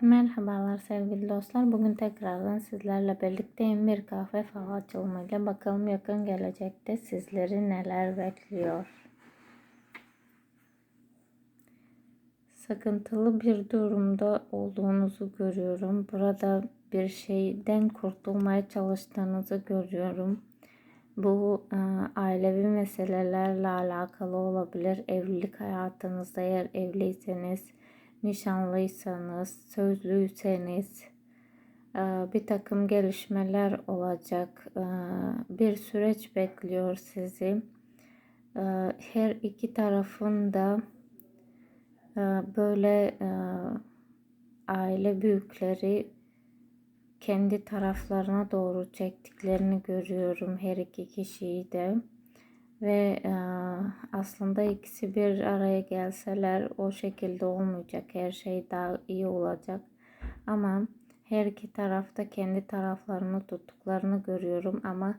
Merhabalar sevgili dostlar. Bugün tekrardan sizlerle birlikteyim. Bir kahve falı açılımıyla bakalım yakın gelecekte sizleri neler bekliyor. Sıkıntılı bir durumda olduğunuzu görüyorum. Burada bir şeyden kurtulmaya çalıştığınızı görüyorum. Bu e, ailevi meselelerle alakalı olabilir. Evlilik hayatınızda eğer evliyseniz nişanlıysanız, sözlüyseniz e, bir takım gelişmeler olacak. E, bir süreç bekliyor sizi. E, her iki tarafın da böyle aile büyükleri kendi taraflarına doğru çektiklerini görüyorum her iki kişiyi de ve e, aslında ikisi bir araya gelseler o şekilde olmayacak. Her şey daha iyi olacak. Ama her iki tarafta kendi taraflarını tuttuklarını görüyorum ama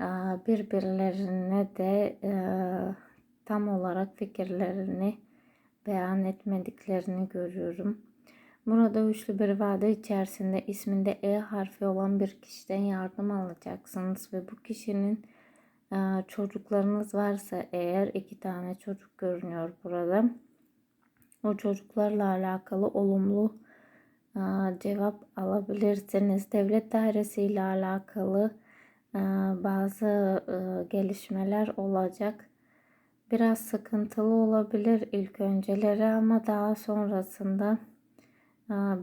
e, birbirlerine de e, tam olarak fikirlerini beyan etmediklerini görüyorum. Burada üçlü bir vade içerisinde isminde E harfi olan bir kişiden yardım alacaksınız ve bu kişinin çocuklarınız varsa eğer iki tane çocuk görünüyor burada. O çocuklarla alakalı olumlu e, cevap alabilirsiniz. Devlet dairesi ile alakalı e, bazı e, gelişmeler olacak. Biraz sıkıntılı olabilir ilk önceleri ama daha sonrasında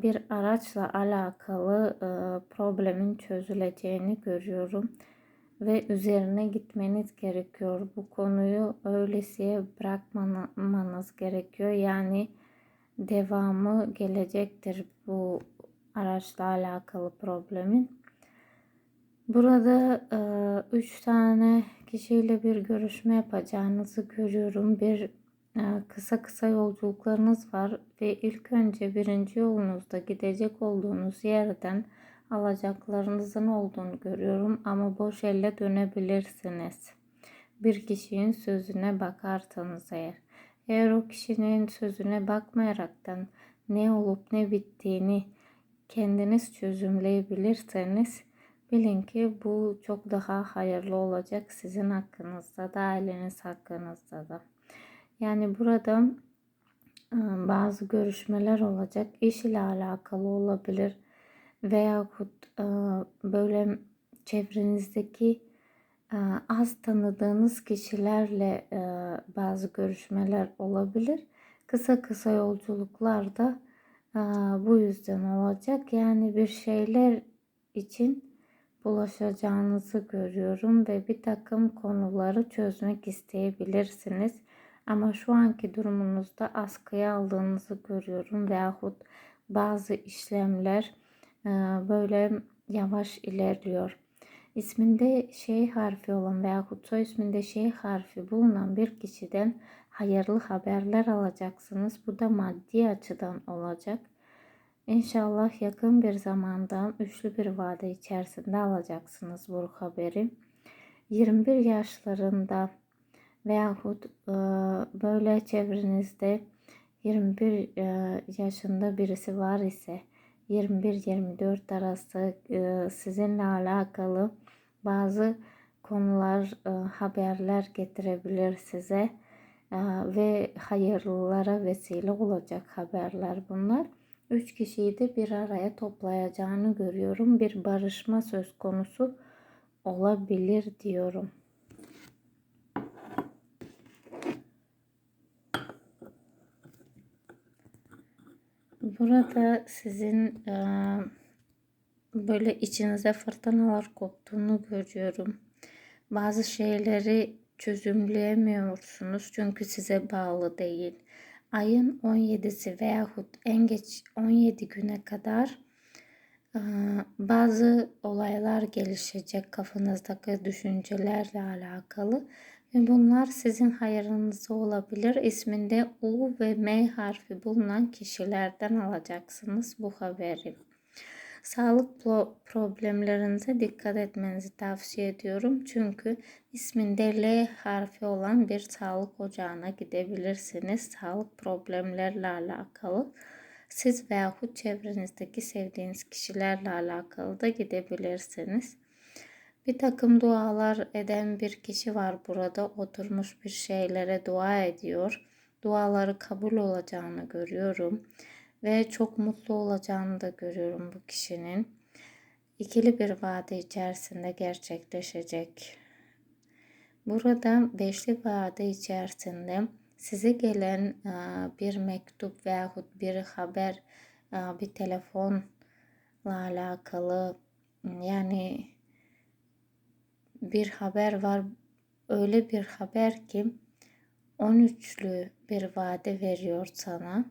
bir araçla alakalı problemin çözüleceğini görüyorum ve üzerine gitmeniz gerekiyor. Bu konuyu öylesiye bırakmamanız gerekiyor. Yani devamı gelecektir bu araçla alakalı problemin. Burada e, üç tane kişiyle bir görüşme yapacağınızı görüyorum. Bir e, kısa kısa yolculuklarınız var ve ilk önce birinci yolunuzda gidecek olduğunuz yerden alacaklarınızın olduğunu görüyorum ama boş elle dönebilirsiniz. Bir kişinin sözüne bakarsanız eğer. Eğer o kişinin sözüne bakmayaraktan ne olup ne bittiğini kendiniz çözümleyebilirseniz bilin ki bu çok daha hayırlı olacak sizin hakkınızda da aileniz hakkınızda da. Yani burada ıı, bazı görüşmeler olacak. İş ile alakalı olabilir veyahut e, böyle çevrenizdeki e, az tanıdığınız kişilerle e, bazı görüşmeler olabilir. Kısa kısa yolculuklar da bu yüzden olacak. Yani bir şeyler için bulaşacağınızı görüyorum ve bir takım konuları çözmek isteyebilirsiniz. Ama şu anki durumunuzda askıya aldığınızı görüyorum veyahut bazı işlemler böyle yavaş ilerliyor. İsminde şey harfi olan veya soy isminde şey harfi bulunan bir kişiden hayırlı haberler alacaksınız. Bu da maddi açıdan olacak. İnşallah yakın bir zamanda üçlü bir vade içerisinde alacaksınız bu haberi. 21 yaşlarında veyahut e, böyle çevrenizde 21 e, yaşında birisi var ise 21-24 arası e, sizinle alakalı bazı konular, e, haberler getirebilir size e, ve hayırlılara vesile olacak haberler bunlar. Üç kişiyi de bir araya toplayacağını görüyorum. Bir barışma söz konusu olabilir diyorum. Burada sizin e, böyle içinize fırtınalar koptuğunu görüyorum. Bazı şeyleri çözümleyemiyorsunuz çünkü size bağlı değil. Ayın 17'si veyahut en geç 17 güne kadar e, bazı olaylar gelişecek kafanızdaki düşüncelerle alakalı ve bunlar sizin hayırınıza olabilir. İsminde U ve M harfi bulunan kişilerden alacaksınız bu haberi. Sağlık problemlerinize dikkat etmenizi tavsiye ediyorum. Çünkü isminde L harfi olan bir sağlık ocağına gidebilirsiniz. Sağlık problemlerle alakalı siz veyahut çevrenizdeki sevdiğiniz kişilerle alakalı da gidebilirsiniz. Bir takım dualar eden bir kişi var burada oturmuş bir şeylere dua ediyor. Duaları kabul olacağını görüyorum ve çok mutlu olacağını da görüyorum bu kişinin. İkili bir vade içerisinde gerçekleşecek. Burada beşli vade içerisinde size gelen bir mektup veyahut bir haber, bir telefonla alakalı yani bir haber var. Öyle bir haber ki 13'lü bir vade veriyor sana.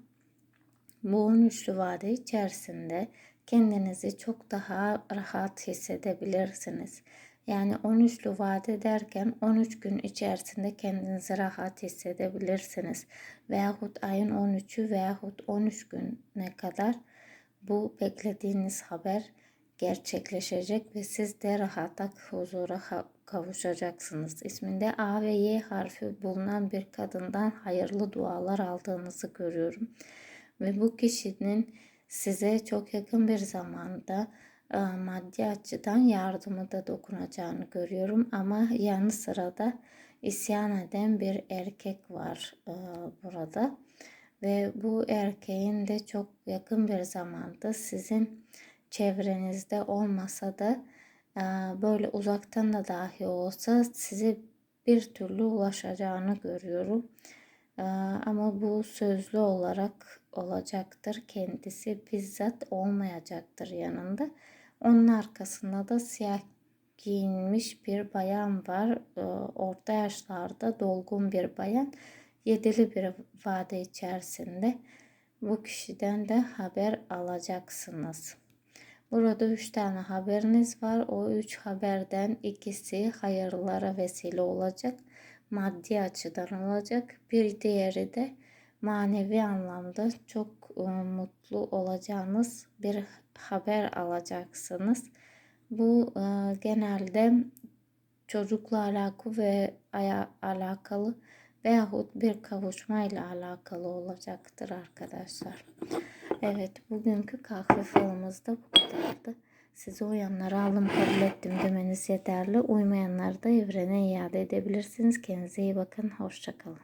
Bu 13'lü vade içerisinde kendinizi çok daha rahat hissedebilirsiniz. Yani 13'lü vade derken 13 gün içerisinde kendinizi rahat hissedebilirsiniz. Veyahut ayın 13'ü veyahut 13 güne kadar bu beklediğiniz haber gerçekleşecek ve siz de rahata, huzura kavuşacaksınız. İsminde A ve Y harfi bulunan bir kadından hayırlı dualar aldığınızı görüyorum. Ve bu kişinin size çok yakın bir zamanda e, maddi açıdan yardımı da dokunacağını görüyorum. Ama yanı sırada isyan eden bir erkek var e, burada. Ve bu erkeğin de çok yakın bir zamanda sizin çevrenizde olmasa da böyle uzaktan da dahi olsa size bir türlü ulaşacağını görüyorum. Ama bu sözlü olarak olacaktır. Kendisi bizzat olmayacaktır yanında. Onun arkasında da siyah giyinmiş bir bayan var. Orta yaşlarda dolgun bir bayan. Yedili bir vade içerisinde bu kişiden de haber alacaksınız. Burada üç tane haberiniz var. O üç haberden ikisi hayırlara vesile olacak. Maddi açıdan olacak. Bir diğeri de manevi anlamda çok e, mutlu olacağınız bir haber alacaksınız. Bu e, genelde çocukla alakalı ve alakalı veyahut bir kavuşma ile alakalı olacaktır arkadaşlar. Evet bugünkü kahve falımız da bu kadardı. Size uyanları alım kabul ettim demeniz yeterli. Uymayanları da evrene iade edebilirsiniz. Kendinize iyi bakın. Hoşçakalın.